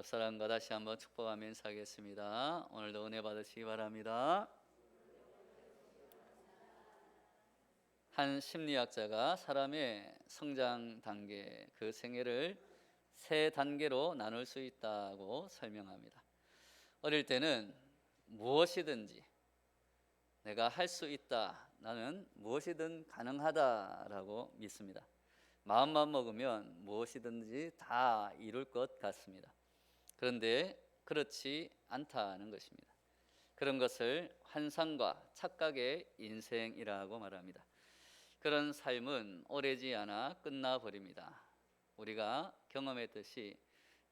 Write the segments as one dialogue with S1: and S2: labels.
S1: 옆 사람과 다시 한번 축복하며 인사하겠습니다. 오늘도 은혜 받으시기 바랍니다. 한 심리학자가 사람의 성장 단계, 그 생애를 세 단계로 나눌 수 있다고 설명합니다. 어릴 때는 무엇이든지 내가 할 수 있다. 나는 무엇이든 가능하다라고 믿습니다. 마음만 먹으면 무엇이든지 다 이룰 것 같습니다. 그런데 그렇지 않다는 것입니다. 그런 것을 환상과 착각의 인생이라고 말합니다. 그런 삶은 오래지 않아 끝나버립니다. 우리가 경험했듯이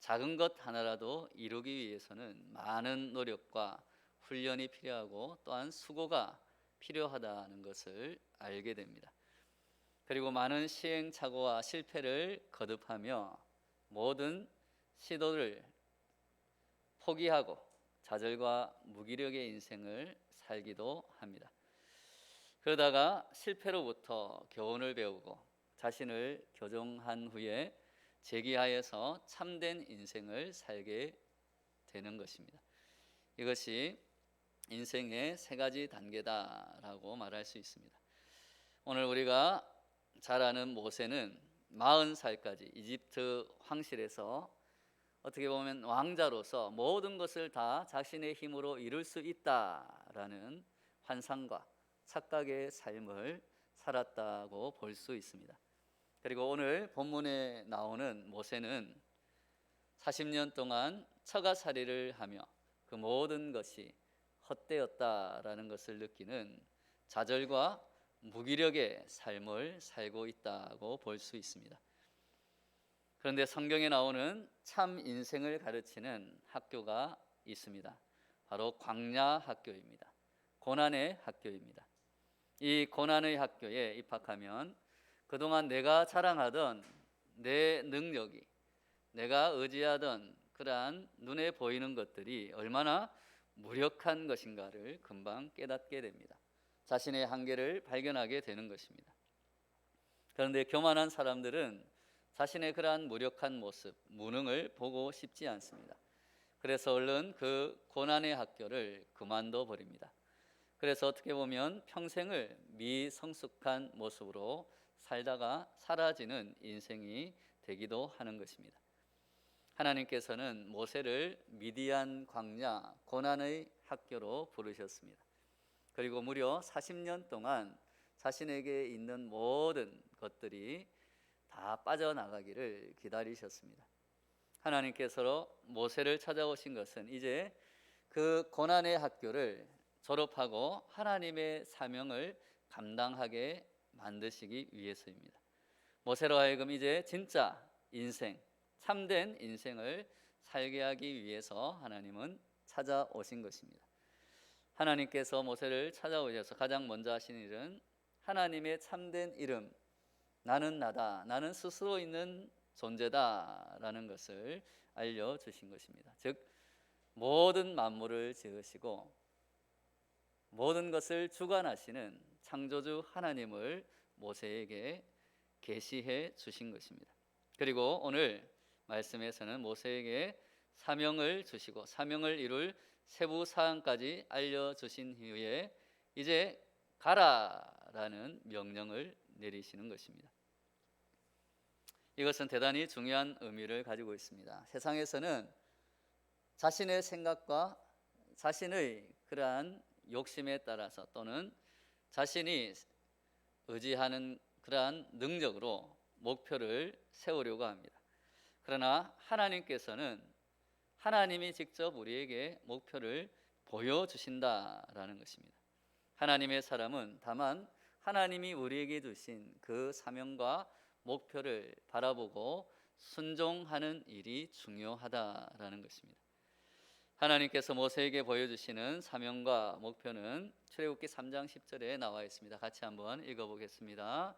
S1: 작은 것 하나라도 이루기 위해서는 많은 노력과 훈련이 필요하고 또한 수고가 필요하다는 것을 알게 됩니다. 그리고 많은 시행착오와 실패를 거듭하며 모든 시도를 포기하고 좌절과 무기력의 인생을 살기도 합니다. 그러다가 실패로부터 교훈을 배우고 자신을 교정한 후에 재기하여서 참된 인생을 살게 되는 것입니다. 이것이 인생의 세 가지 단계다라고 말할 수 있습니다. 오늘 우리가 잘 아는 모세는 40살까지 이집트 황실에서 어떻게 보면 왕자로서 모든 것을 다 자신의 힘으로 이룰 수 있다라는 환상과 착각의 삶을 살았다고 볼 수 있습니다. 그리고 오늘 본문에 나오는 모세는 40년 동안 처가살이를 하며 그 모든 것이 헛되었다라는 것을 느끼는 좌절과 무기력의 삶을 살고 있다고 볼 수 있습니다. 그런데 성경에 나오는 참 인생을 가르치는 학교가 있습니다. 바로 광야 학교입니다. 고난의 학교입니다. 이 고난의 학교에 입학하면 그동안 내가 자랑하던 내 능력이 내가 의지하던 그러한 눈에 보이는 것들이 얼마나 무력한 것인가를 금방 깨닫게 됩니다. 자신의 한계를 발견하게 되는 것입니다. 그런데 교만한 사람들은 자신의 그러한 무력한 모습, 무능을 보고 싶지 않습니다. 그래서 얼른 그 고난의 학교를 그만둬 버립니다. 그래서 어떻게 보면 평생을 미성숙한 모습으로 살다가 사라지는 인생이 되기도 하는 것입니다. 하나님께서는 모세를 미디안 광야 고난의 학교로 부르셨습니다. 그리고 무려 40년 동안 자신에게 있는 모든 것들이 다 빠져나가기를 기다리셨습니다. 하나님께서 모세를 찾아오신 것은 이제 그 고난의 학교를 졸업하고 하나님의 사명을 감당하게 만드시기 위해서입니다. 모세로 하여금 이제 진짜 인생, 참된 인생을 살게 하기 위해서 하나님은 찾아오신 것입니다. 하나님께서 모세를 찾아오셔서 가장 먼저 하신 일은 하나님의 참된 이름, 나는 나다, 나는 스스로 있는 존재다라는 것을 알려 주신 것입니다. 즉, 모든 만물을 지으시고 모든 것을 주관하시는 창조주 하나님을 모세에게 계시해 주신 것입니다. 그리고 오늘 말씀에서는 모세에게 사명을 주시고 사명을 이룰 세부 사항까지 알려 주신 후에 이제 가라라는 명령을 내리시는 것입니다. 이것은 대단히 중요한 의미를 가지고 있습니다. 세상에서는 자신의 생각과 자신의 그러한 욕심에 따라서 또는 자신이 의지하는 그러한 능력으로 목표를 세우려고 합니다. 그러나 하나님께서는 하나님이 직접 우리에게 목표를 보여주신다라는 것입니다. 하나님의 사람은 다만 하나님이 우리에게 주신 그 사명과 목표를 바라보고 순종하는 일이 중요하다라는 것입니다. 하나님께서 모세에게 보여주시는 사명과 목표는 출애굽기 3장 10절에 나와 있습니다. 같이 한번 읽어보겠습니다.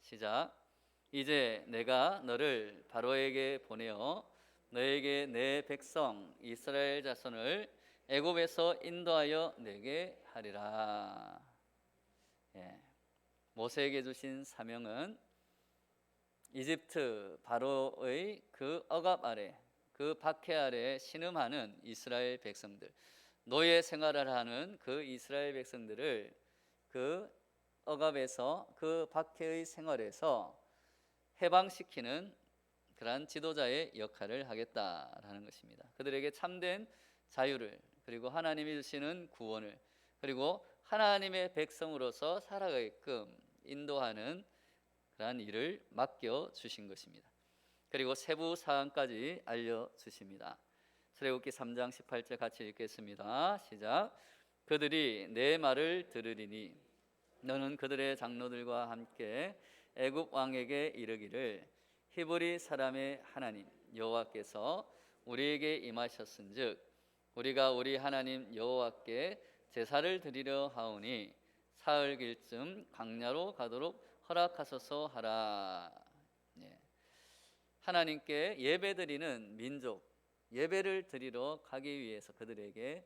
S1: 시작. 이제 내가 너를 바로에게 보내어 너에게 내 백성 이스라엘 자손을 애굽에서 인도하여 내게 하리라. 예. 모세에게 주신 사명은 이집트 바로의 그 억압 아래 그 박해 아래 신음하는 이스라엘 백성들, 노예 생활을 하는 그 이스라엘 백성들을 그 억압에서 그 박해의 생활에서 해방시키는 그러한 지도자의 역할을 하겠다라는 것입니다. 그들에게 참된 자유를 그리고 하나님이 주시는 구원을 그리고 하나님의 백성으로서 살아가게끔 인도하는 그러한 일을 맡겨 주신 것입니다. 그리고 세부 사항까지 알려 주십니다. 출애굽기 3장 18절 같이 읽겠습니다. 시작. 그들이 내 말을 들으리니 너는 그들의 장로들과 함께 애굽 왕에게 이르기를 히브리 사람의 하나님 여호와께서 우리에게 임하셨은즉 우리가 우리 하나님 여호와께 제사를 드리려 하오니 사흘 길쯤 광야로 가도록 허락하소서 하라. 예. 하나님께 예배드리는 민족 예배를 드리러 가기 위해서 그들에게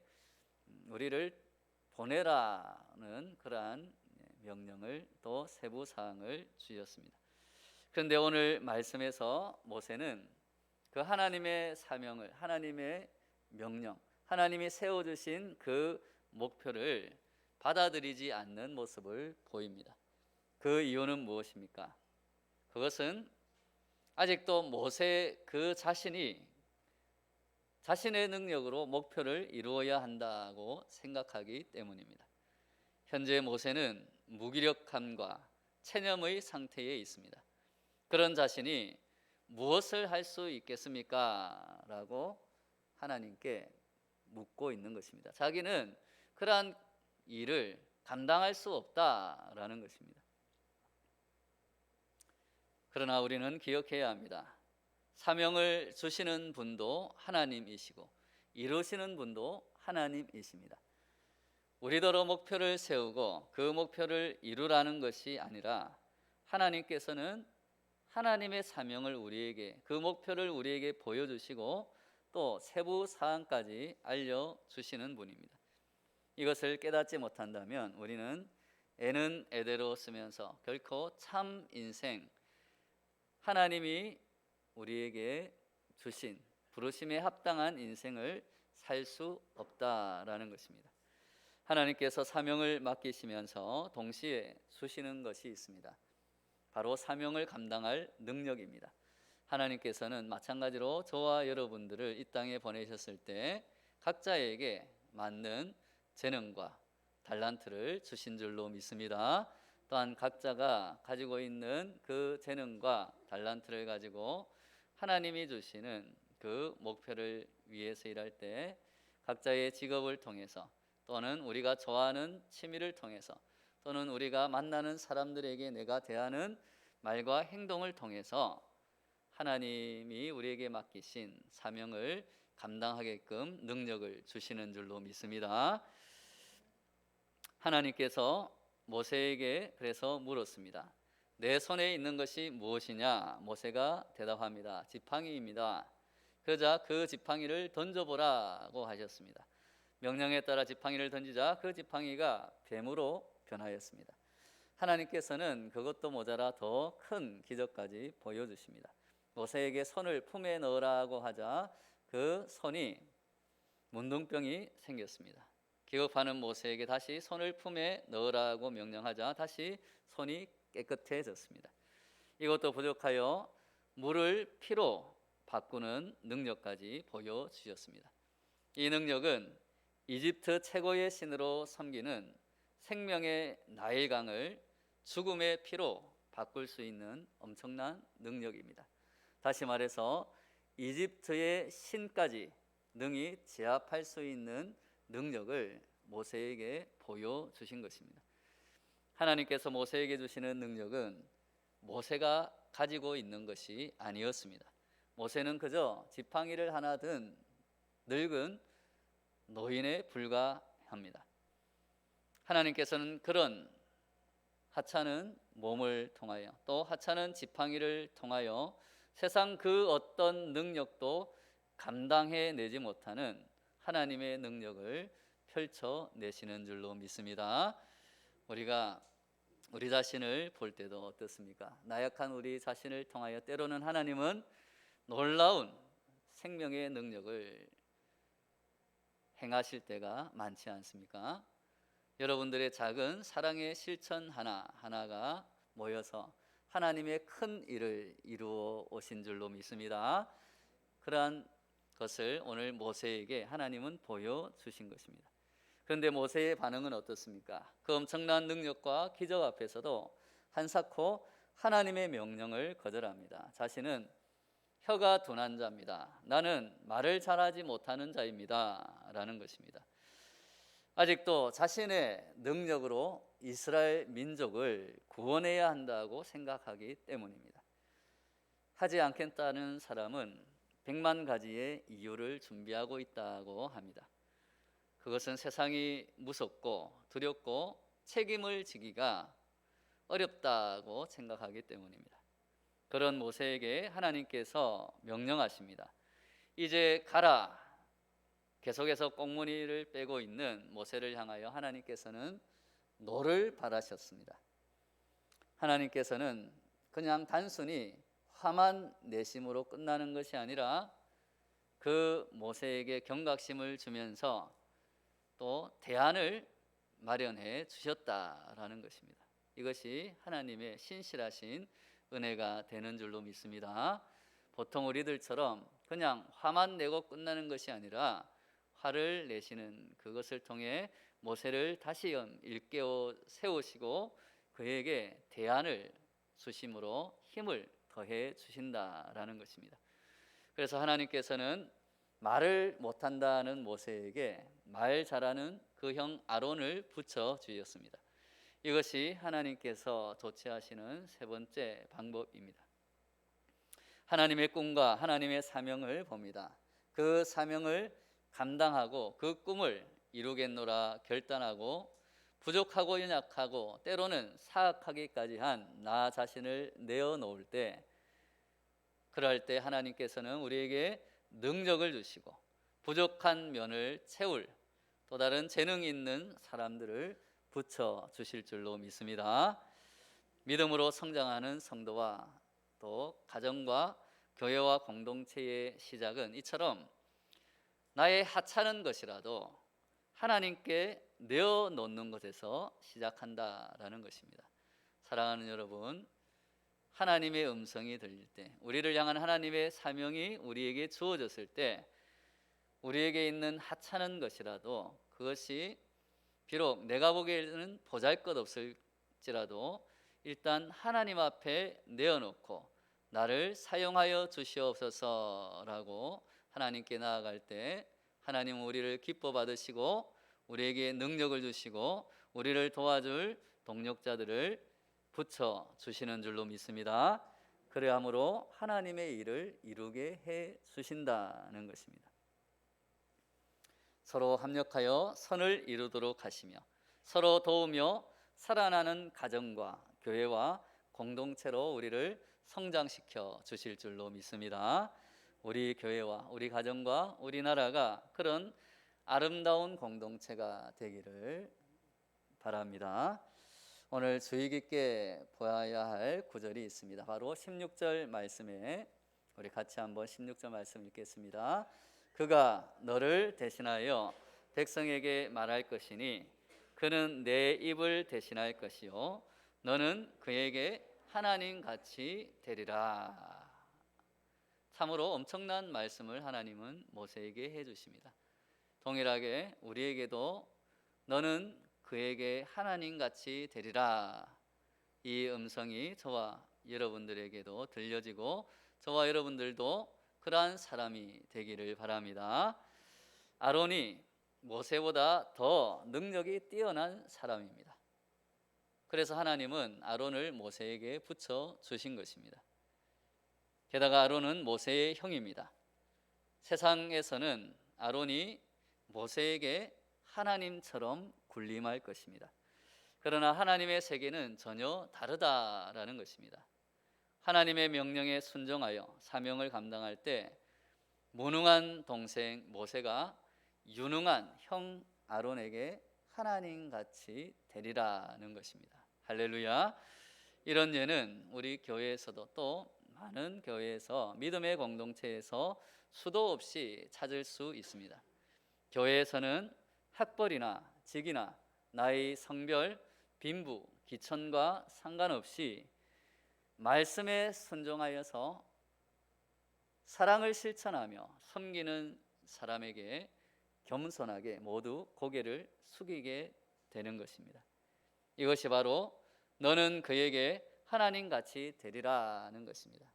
S1: 음, 우리를 보내라는 그러한 예, 명령을 또 세부 사항을 주셨습니다. 그런데 오늘 말씀에서 모세는 그 하나님의 사명을 하나님의 명령 하나님이 세워 주신 그 목표를 받아들이지 않는 모습을 보입니다. 그 이유는 무엇입니까? 그것은 아직도 모세 그 자신이 자신의 능력으로 목표를 이루어야 한다고 생각하기 때문입니다. 현재 모세는 무기력함과 체념의 상태에 있습니다. 그런 자신이 무엇을 할 수 있겠습니까? 라고 하나님께 묻고 있는 것입니다. 자기는 그러한 일을 감당할 수 없다라는 것입니다. 그러나 우리는 기억해야 합니다. 사명을 주시는 분도 하나님이시고 이루시는 분도 하나님이십니다. 우리더러 목표를 세우고 그 목표를 이루라는 것이 아니라 하나님께서는 하나님의 사명을 우리에게 그 목표를 우리에게 보여주시고 또 세부 사항까지 알려 주시는 분입니다. 이것을 깨닫지 못한다면 우리는 애는 애대로 쓰면서 결코 참 인생 하나님이 우리에게 주신 부르심에 합당한 인생을 살 수 없다라는 것입니다. 하나님께서 사명을 맡기시면서 동시에 주시는 것이 있습니다. 바로 사명을 감당할 능력입니다. 하나님께서는 마찬가지로 저와 여러분들을 이 땅에 보내셨을 때 각자에게 맞는 재능과 달란트를 주신 줄로 믿습니다. 또한 각자가 가지고 있는 그 재능과 달란트를 가지고 하나님이 주시는 그 목표를 위해서 일할 때 각자의 직업을 통해서 또는 우리가 좋아하는 취미를 통해서 또는 우리가 만나는 사람들에게 내가 대하는 말과 행동을 통해서 하나님이 우리에게 맡기신 사명을 감당하게끔 능력을 주시는 줄로 믿습니다. 하나님께서 모세에게 그래서 물었습니다. 내 손에 있는 것이 무엇이냐? 모세가 대답합니다. 지팡이입니다. 그러자 그 지팡이를 던져보라고 하셨습니다. 명령에 따라 지팡이를 던지자 그 지팡이가 뱀으로 변하였습니다. 하나님께서는 그것도 모자라 더 큰 기적까지 보여주십니다. 모세에게 손을 품에 넣으라고 하자 그 손이 문둥병이 생겼습니다. 기겁하는 모세에게 다시 손을 품에 넣으라고 명령하자 다시 손이 깨끗해졌습니다. 이것도 부족하여 물을 피로 바꾸는 능력까지 보여주셨습니다. 이 능력은 이집트 최고의 신으로 섬기는 생명의 나일강을 죽음의 피로 바꿀 수 있는 엄청난 능력입니다. 다시 말해서 이집트의 신까지 능히 제압할 수 있는 능력을 모세에게 보여 주신 것입니다. 하나님께서 모세에게 주시는 능력은 모세가 가지고 있는 것이 아니었습니다. 모세는 그저 지팡이를 하나 든 늙은 노인에 불과합니다. 하나님께서는 그런 하찮은 몸을 통하여 또 하찮은 지팡이를 통하여 세상 그 어떤 능력도 감당해 내지 못하는 하나님의 능력을 펼쳐 내시는 줄로 믿습니다. 우리가 우리 자신을 볼 때도 어떻습니까? 나약한 우리 자신을 통하여 때로는 하나님은 놀라운 생명의 능력을 행하실 때가 많지 않습니까? 여러분들의 작은 사랑의 실천 하나 하나가 모여서 하나님의 큰 일을 이루어 오신 줄로 믿습니다. 그러한 것을 오늘 모세에게 하나님은 보여 주신 것입니다. 그런데 모세의 반응은 어떻습니까? 그 엄청난 능력과 기적 앞에서도 한사코 하나님의 명령을 거절합니다. 자신은 혀가 둔한 자입니다. 나는 말을 잘하지 못하는 자입니다. 라는 것입니다. 아직도 자신의 능력으로 이스라엘 민족을 구원해야 한다고 생각하기 때문입니다. 하지 않겠다는 사람은 백만 가지의 이유를 준비하고 있다고 합니다. 그것은 세상이 무섭고 두렵고 책임을 지기가 어렵다고 생각하기 때문입니다. 그런 모세에게 하나님께서 명령하십니다. 이제 가라. 계속해서 꽁무니를 빼고 있는 모세를 향하여 하나님께서는 노를 바라셨습니다. 하나님께서는 그냥 단순히 화만 내심으로 끝나는 것이 아니라 그 모세에게 경각심을 주면서 또 대안을 마련해 주셨다라는 것입니다. 이것이 하나님의 신실하신 은혜가 되는 줄로 믿습니다. 보통 우리들처럼 그냥 화만 내고 끝나는 것이 아니라 화를 내시는 그것을 통해 모세를 다시금 일깨워 세우시고 그에게 대안을 주심으로 힘을 더해 주신다라는 것입니다. 그래서 하나님께서는 말을 못한다는 모세에게 말 잘하는 그 형 아론을 붙여 주셨습니다. 이것이 하나님께서 조치하시는 세 번째 방법입니다. 하나님의 꿈과 하나님의 사명을 봅니다. 그 사명을 감당하고 그 꿈을 이루겠노라 결단하고 부족하고 연약하고 때로는 사악하기까지 한 나 자신을 내어놓을 때 그럴 때 하나님께서는 우리에게 능력을 주시고 부족한 면을 채울 또 다른 재능 있는 사람들을 붙여 주실 줄로 믿습니다. 믿음으로 성장하는 성도와 또 가정과 교회와 공동체의 시작은 이처럼 나의 하찮은 것이라도 하나님께 내어 놓는 것에서 시작한다라는 것입니다. 사랑하는 여러분, 하나님의 음성이 들릴 때, 우리를 향한 하나님의 사명이 우리에게 주어졌을 때, 우리에게 있는 하찮은 것이라도 그것이 비록 내가 보기에는 보잘 것 없을지라도 일단 하나님 앞에 내어놓고 나를 사용하여 주시옵소서라고 하나님께 나아갈 때 하나님은 우리를 기뻐 받으시고 우리에게 능력을 주시고 우리를 도와줄 동력자들을 붙여 주시는 줄로 믿습니다. 그래함으로 하나님의 일을 이루게 해 주신다는 것입니다. 서로 합력하여 선을 이루도록 하시며 서로 도우며 살아나는 가정과 교회와 공동체로 우리를 성장시켜 주실 줄로 믿습니다. 우리 교회와 우리 가정과 우리나라가 그런 아름다운 공동체가 되기를 바랍니다. 오늘 주의 깊게 보아야 할 구절이 있습니다. 바로 16절 말씀에 우리 같이 한번 16절 말씀 읽겠습니다. 그가 너를 대신하여 백성에게 말할 것이니 그는 내 입을 대신할 것이요 너는 그에게 하나님 같이 되리라. 참으로 엄청난 말씀을 하나님은 모세에게 해 주십니다. 동일하게 우리에게도 너는 그에게 하나님 같이 되리라. 이 음성이 저와 여러분들에게도 들려지고 저와 여러분들도 그러한 사람이 되기를 바랍니다. 아론이 모세보다 더 능력이 뛰어난 사람입니다. 그래서 하나님은 아론을 모세에게 붙여 주신 것입니다. 게다가 아론은 모세의 형입니다. 세상에서는 아론이 모세에게 하나님처럼 군림할 것입니다. 그러나 하나님의 세계는 전혀 다르다라는 것입니다. 하나님의 명령에 순종하여 사명을 감당할 때 무능한 동생 모세가 유능한 형 아론에게 하나님 같이 되리라는 것입니다. 할렐루야. 이런 예는 우리 교회에서도 또 많은 교회에서 믿음의 공동체에서 수도 없이 찾을 수 있습니다. 교회에서는 학벌이나 직이나 나이, 성별, 빈부, 기천과 상관없이 말씀에 순종하여서 사랑을 실천하며 섬기는 사람에게 겸손하게 모두 고개를 숙이게 되는 것입니다. 이것이 바로 너는 그에게 하나님 같이 되리라는 것입니다.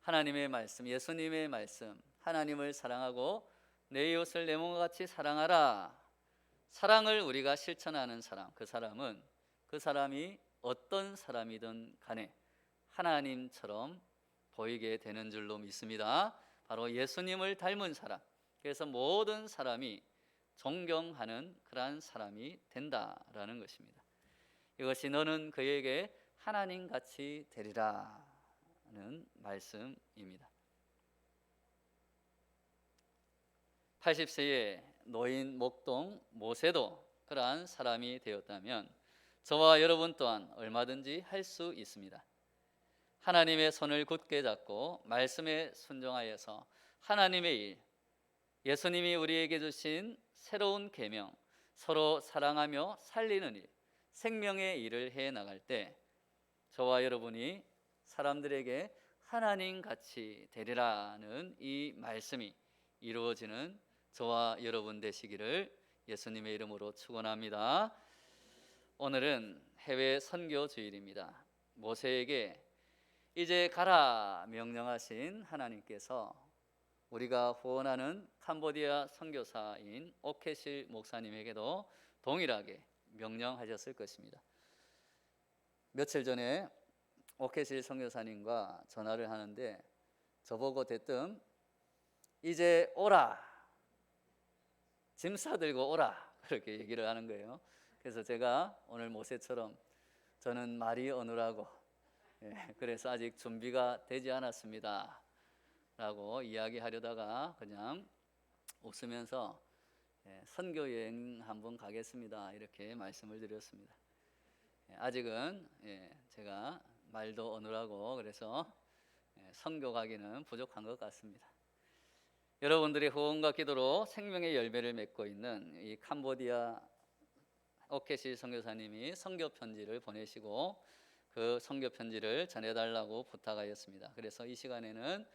S1: 하나님의 말씀, 예수님의 말씀, 하나님을 사랑하고 내 이웃을 내 몸과 같이 사랑하라. 사랑을 우리가 실천하는 사람, 그 사람은 그 사람이 어떤 사람이든 간에 하나님처럼 보이게 되는 줄로 믿습니다. 바로 예수님을 닮은 사람. 그래서 모든 사람이 존경하는 그러한 사람이 된다라는 것입니다. 이것이 너는 그에게 하나님 같이 되리라는 말씀입니다. 80세의 노인 목동 모세도 그러한 사람이 되었다면 저와 여러분 또한 얼마든지 할 수 있습니다. 하나님의 손을 굳게 잡고 말씀에 순종하여서 하나님의 일, 예수님이 우리에게 주신 새로운 계명, 서로 사랑하며 살리는 일, 생명의 일을 해 나갈 때 저와 여러분이 사람들에게 하나님 같이 되리라는 이 말씀이 이루어지는 저와 여러분 되시기를 예수님의 이름으로 축원합니다. 오늘은 해외 선교 주일입니다. 모세에게 이제 가라 명령하신 하나님께서 우리가 후원하는 캄보디아 선교사인 오케실 목사님에게도 동일하게 명령하셨을 것입니다. 며칠 전에 오케실 선교사님과 전화를 하는데 저보고 대뜸 이제 오라 짐 싸들고 오라 그렇게 얘기를 하는 거예요. 그래서 제가 오늘 모세처럼 저는 말이 어느라고 예, 그래서 아직 준비가 되지 않았습니다. 라고 이야기하려다가 그냥 웃으면서 예, 선교 여행 한번 가겠습니다. 이렇게 말씀을 드렸습니다. 예, 아직은 예, 제가 말도 어느라고 그래서 예, 선교 가기는 부족한 것 같습니다. 여러분들의 후원과 기도로 생명의 열매를 맺고 있는 이 캄보디아 오케시 선교사님이 선교 편지를 보내시고 그 선교 편지를 전해달라고 부탁하였습니다. 그래서 이 시간에는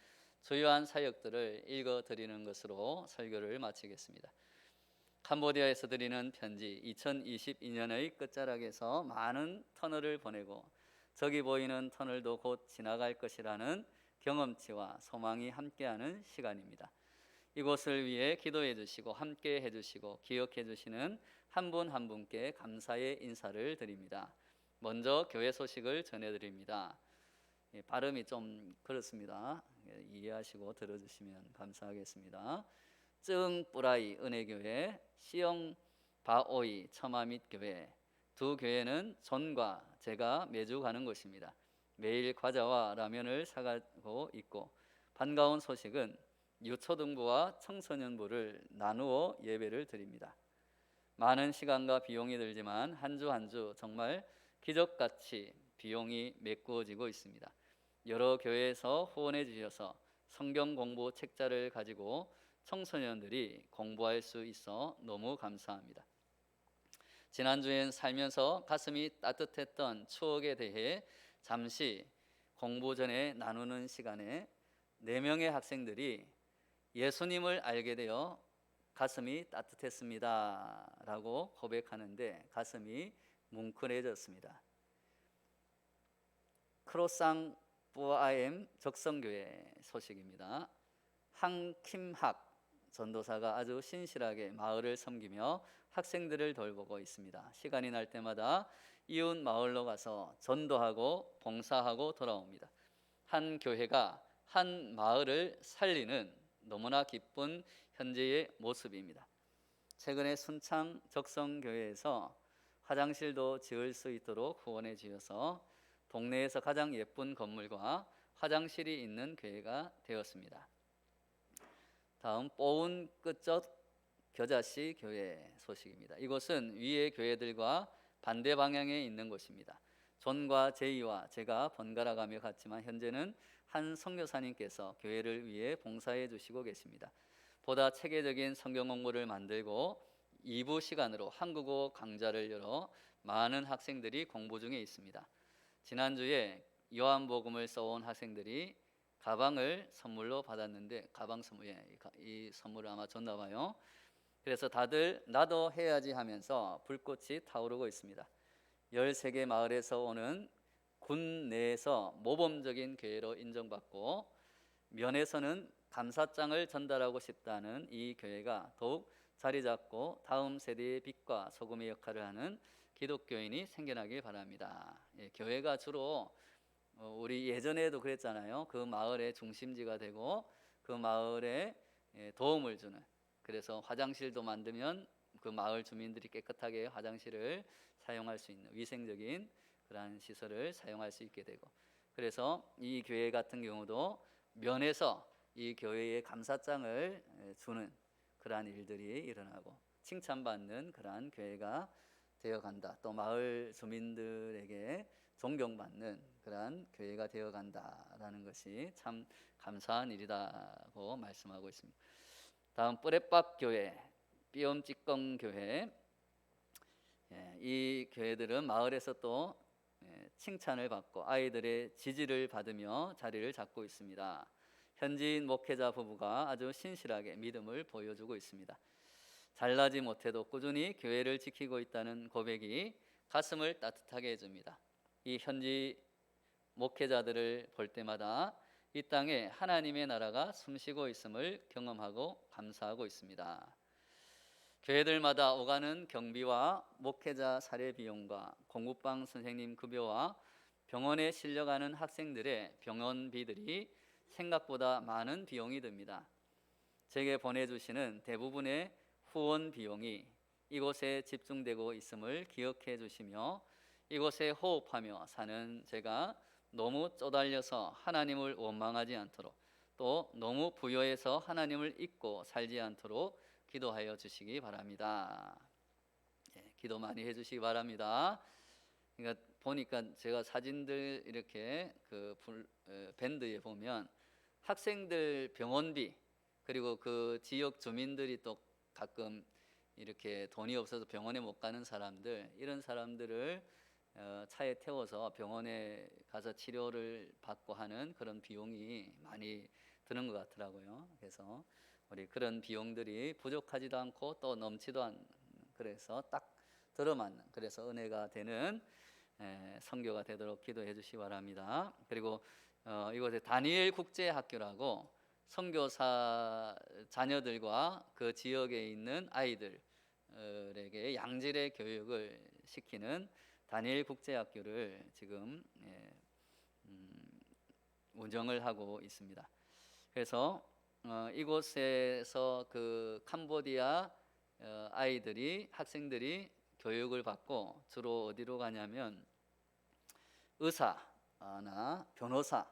S1: 주요한 사역들을 읽어 드리는 것으로 설교를 마치겠습니다. 캄보디아에서 드리는 편지 2022년의 끝자락에서 많은 터널을 보내고 저기 보이는 터널도 곧 지나갈 것이라는 경험치와 소망이 함께하는 시간입니다. 이곳을 위해 기도해 주시고 함께 해 주시고 기억해 주시는 한분한 분께 감사의 인사를 드립니다. 먼저 교회 소식을 전해 드립니다. 예, 발음이 좀 그렇습니다. 예, 이해하시고 들어주시면 감사하겠습니다. 증뿌라이 은혜교회, 시영 바오이 처마밋 교회 두 교회는 전과 제가 매주 가는 곳입니다. 매일 과자와 라면을 사가고 있고 반가운 소식은 유초등부와 청소년부를 나누어 예배를 드립니다. 많은 시간과 비용이 들지만 한 주 한 주 정말 기적같이 비용이 메꾸어지고 있습니다. 여러 교회에서 후원해 주셔서 성경 공부 책자를 가지고 청소년들이 공부할 수 있어 너무 감사합니다. 지난주엔 살면서 가슴이 따뜻했던 추억에 대해 잠시 공부 전에 나누는 시간에 네 명의 학생들이 예수님을 알게 되어 가슴이 따뜻했습니다. 라고 고백하는데 가슴이 뭉클해졌습니다. 크로상 부아엠 적성교회 소식입니다. 항킴학 전도사가 아주 신실하게 마을을 섬기며 학생들을 돌보고 있습니다. 시간이 날 때마다 이웃 마을로 가서 전도하고 봉사하고 돌아옵니다. 한 교회가 한 마을을 살리는 너무나 기쁜 현재의 모습입니다. 최근에 순창 적성교회에서 화장실도 지을 수 있도록 후원해 주셔서 동네에서 가장 예쁜 건물과 화장실이 있는 교회가 되었습니다. 다음 보은 끝적 겨자씨 교회 소식입니다. 이곳은 위의 교회들과 반대 방향에 있는 곳입니다. 존과 제이와 제가 번갈아 가며 갔지만 현재는 한 선교사님께서 교회를 위해 봉사해 주시고 계십니다. 보다 체계적인 성경 공부를 만들고 2부 시간으로 한국어 강좌를 열어 많은 학생들이 공부 중에 있습니다. 지난주에 요한복음을 써온 학생들이 가방을 선물로 받았는데 가방 선물 예, 이 선물을 아마 줬나 봐요. 그래서 다들 나도 해야지 하면서 불꽃이 타오르고 있습니다. 13개 마을에서 오는 군 내에서 모범적인 교회로 인정받고 면에서는 감사장을 전달하고 싶다는 이 교회가 더욱 자리 잡고 다음 세대의 빛과 소금의 역할을 하는 기독교인이 생겨나길 바랍니다. 예, 교회가 주로 어, 우리 예전에도 그랬잖아요. 그 마을의 중심지가 되고 그 마을에 예, 도움을 주는 그래서 화장실도 만들면 그 마을 주민들이 깨끗하게 화장실을 사용할 수 있는 위생적인 그러한 시설을 사용할 수 있게 되고 그래서 이 교회 같은 경우도 면에서 이 교회에 감사장을 에, 주는 그러한 일들이 일어나고 칭찬받는 그러한 교회가 되어간다. 또 마을 주민들에게 존경받는 그러한 교회가 되어간다라는 것이 참 감사한 일이다고 말씀하고 있습니다. 다음 뿌레밥 교회, 삐엄찌꺼 교회. 예, 이 교회들은 마을에서 또 예, 칭찬을 받고 아이들의 지지를 받으며 자리를 잡고 있습니다. 현지인 목회자 부부가 아주 신실하게 믿음을 보여주고 있습니다. 잘나지 못해도 꾸준히 교회를 지키고 있다는 고백이 가슴을 따뜻하게 해줍니다. 이 현지 목회자들을 볼 때마다 이 땅에 하나님의 나라가 숨쉬고 있음을 경험하고 감사하고 있습니다. 교회들마다 오가는 경비와 목회자 사례 비용과 공부방 선생님 급여와 병원에 실려가는 학생들의 병원비들이 생각보다 많은 비용이 듭니다. 제게 보내주시는 대부분의 후원 비용이 이곳에 집중되고 있음을 기억해 주시며 이곳에 호흡하며 사는 제가 너무 쪼달려서 하나님을 원망하지 않도록 또 너무 부여해서 하나님을 잊고 살지 않도록 기도하여 주시기 바랍니다. 예, 기도 많이 해주시기 바랍니다. 그러니까 보니까 제가 사진들 이렇게 그 밴드에 보면 학생들 병원비 그리고 그 지역 주민들이 또 가끔 이렇게 돈이 없어서 병원에 못 가는 사람들 이런 사람들을 어, 차에 태워서 병원에 가서 치료를 받고 하는 그런 비용이 많이 드는 것 같더라고요. 그래서 우리 그런 비용들이 부족하지도 않고 또 넘치도 않 그래서 딱 들어맞는 그래서 은혜가 되는 에, 선교가 되도록 기도해 주시기 바랍니다. 그리고 어, 이곳에 다니엘 국제 학교라고 선교사 자녀들과 그 지역에 있는 아이들에게 양질의 교육을 시키는 다니엘 국제 학교를 지금 예, 음, 운영을 하고 있습니다. 그래서 어, 이곳에서 그 캄보디아 어, 아이들이 학생들이 교육을 받고 주로 어디로 가냐면 의사나 변호사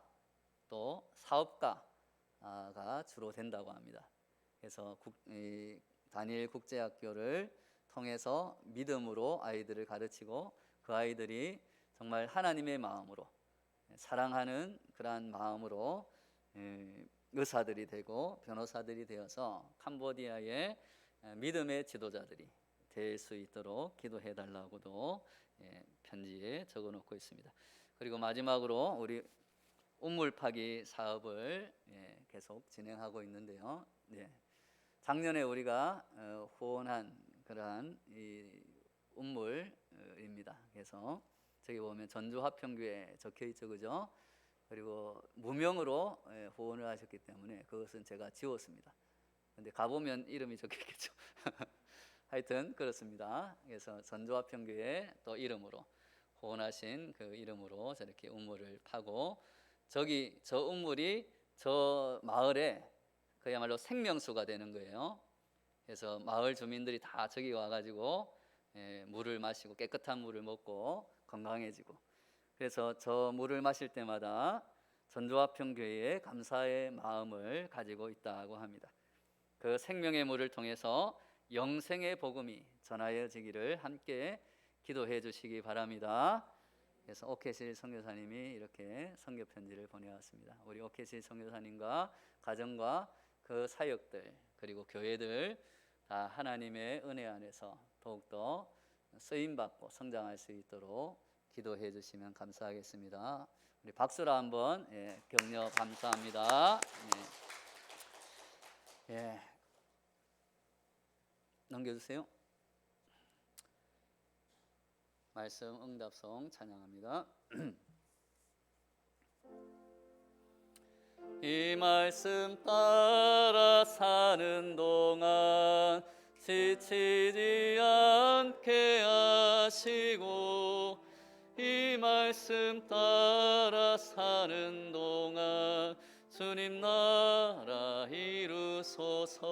S1: 또 사업가가 주로 된다고 합니다. 그래서 국, 이, 다니엘 국제학교를 통해서 믿음으로 아이들을 가르치고 그 아이들이 정말 하나님의 마음으로 사랑하는 그러한 마음으로 에, 의사들이 되고 변호사들이 되어서 캄보디아의 에, 믿음의 지도자들이 될 수 있도록 기도해 달라고도 예, 편지에 적어 놓고 있습니다. 그리고 마지막으로 우리 우물 파기 사업을 예, 계속 진행하고 있는데요. 네. 작년에 우리가 어, 후원한 그러한 이 운물입니다. 그래서 저기 보면 전주 화평교회 적혀 있죠, 그죠? 그리고 무명으로 예, 후원을 하셨기 때문에 그것은 제가 지웠습니다. 근데 가보면 이름이 적혀 있겠죠. 하여튼 그렇습니다. 그래서 전주화평교회 또 이름으로 후원하신 그 이름으로 저렇게 우물을 파고 저기 저 우물이 저 마을에 그야말로 생명수가 되는 거예요. 그래서 마을 주민들이 다 저기 와가지고 예, 물을 마시고 깨끗한 물을 먹고 건강해지고 그래서 저 물을 마실 때마다 전조화평 교회에 감사의 마음을 가지고 있다고 합니다. 그 생명의 물을 통해서 영생의 복음이 전하여지기를 함께 기도해 주시기 바랍니다. 그래서 오케실 선교사님이 이렇게 선교 편지를 보내왔습니다. 우리 오케실 선교사님과 가정과 그 사역들 그리고 교회들 다 하나님의 은혜 안에서 더욱더 쓰임 받고 성장할 수 있도록 기도해 주시면 감사하겠습니다. 우리 박수로 한번 예, 격려 감사합니다. 예. 예. 넘겨주세요. 말씀 응답송 찬양합니다. 이 말씀 따라 사는 동안 지치지 않게 하시고 이 말씀 따라 사는 동안 주님 나라 이루소서